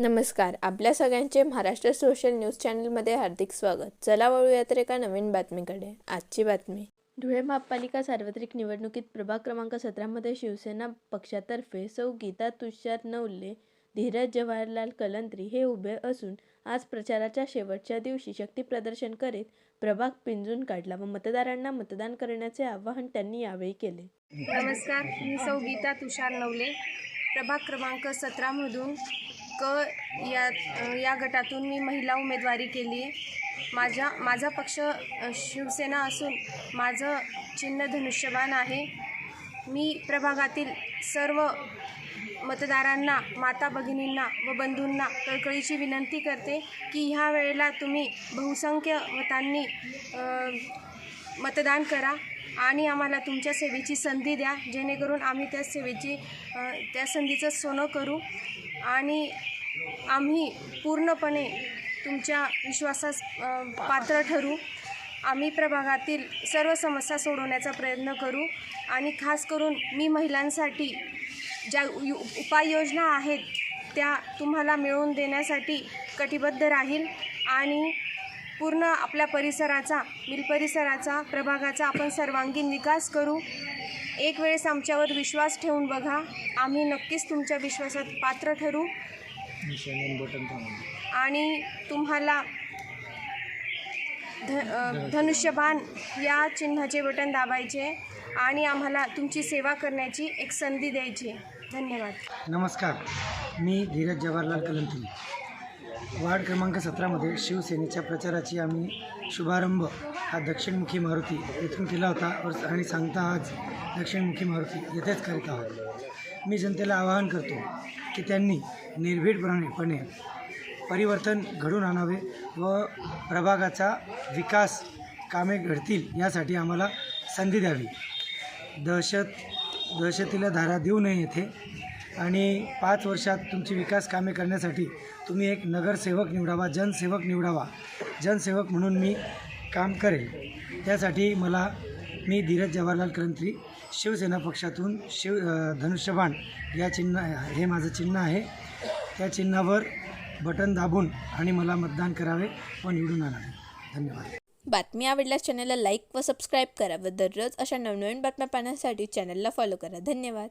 नमस्कार आपल्या सगळ्यांचे महाराष्ट्र सोशल न्यूज चॅनलमध्ये हार्दिक स्वागत. चला वळूयात तर एका नवीन बातमीकडे. आजची बातमी. धुळे महापालिका सार्वत्रिक निवडणुकीत प्रभाग क्रमांक सतरामध्ये शिवसेना पक्षातर्फे सौ गीता तुषार नवले धीरज जवाहरलाल कलंत्री हे उभे असून आज प्रचाराच्या शेवटच्या दिवशी शक्तीप्रदर्शन करीत प्रभाग पिंजून काढला व मतदारांना मतदान करण्याचे आवाहन त्यांनी यावेळी केले. नमस्कार मी सौ गीता तुषार नवले. प्रभाग क्रमांक सतरामधून क या या गटातून मी महिला उमेदवारी केली. आहे माझ्या माझा पक्ष शिवसेना असून माझं चिन्ह धनुष्यबाण आहे. मी प्रभागातील सर्व मतदारांना माता भगिनींना व बंधूंना कळकळीची विनंती करते की ह्या वेळेला तुम्ही बहुसंख्य मतांनी मतदान करा आणि आम्हाला तुमच्या सेवेची संधी द्या. जेणेकरून आम्ही त्या सेवेची त्या संधीचं सोनं करू. आणि आम्ही पूर्णपणे तुमच्या विश्वासास पात्र ठरू. आम्ही प्रभागातील सर्व समस्या सोडवण्याचा प्रयत्न करू. आणि खास करून मी महिलांसाठी ज्या यु उपाययोजना आहेत त्या तुम्हाला मिळवून देण्यासाठी कटिबद्ध राहील. आणि पूर्ण आपल्या परिसराचा मिल परिसराचा प्रभागाचा आपण सर्वांगीण विकास करू. एक वेळेस आमच्यावर विश्वास ठेवून बघा. आम्ही नक्कीच तुमच्या विश्वासात पात्र ठरू. आणि तुम्हाला ध धनुष्यबाण या चिन्हाचे बटन दाबायचे आणि आम्हाला तुमची सेवा करण्याची एक संधी द्यायची. धन्यवाद. नमस्कार. मी धीरज जवाहरलाल कलंत्री वार्ड क्रमांक सतरामध्ये शिवसेनेच्या प्रचाराची आम्ही शुभारंभ हा दक्षिणमुखी मारुती येथून केला होता. आणि सांगता आज दक्षिणमुखी मारुती येथेच करीत आहोत. मी जनतेला आवाहन करतो की त्यांनी निर्भीडपणेपणे परिवर्तन घडून आणावे व प्रभागाचा विकास कामे घडतील यासाठी आम्हाला संधी द्यावी. दहशत दहशतीला धारा देऊ नये येथे आणि पाच वर्षात तुमची विकास कामे करण्यासाठी तुम्ही एक नगरसेवक निवडावा जनसेवक निवडावा. जनसेवक म्हणून मी काम करेल. त्यासाठी मला मी धीरज जवाहरलाल कलंत्री शिवसेना पक्षातून शिव धनुष्यबाण या चिन्ह हे माझं चिन्ह आहे. त्या चिन्हावर बटन दाबून आणि मला मतदान करावे व निवडून आणावे. धन्यवाद. बातमी आवडल्यास चॅनलला लाईक व सबस्क्राईब करा व दररोज अशा नवनवीन बातम्या पाहण्यासाठी चॅनलला फॉलो करा. धन्यवाद.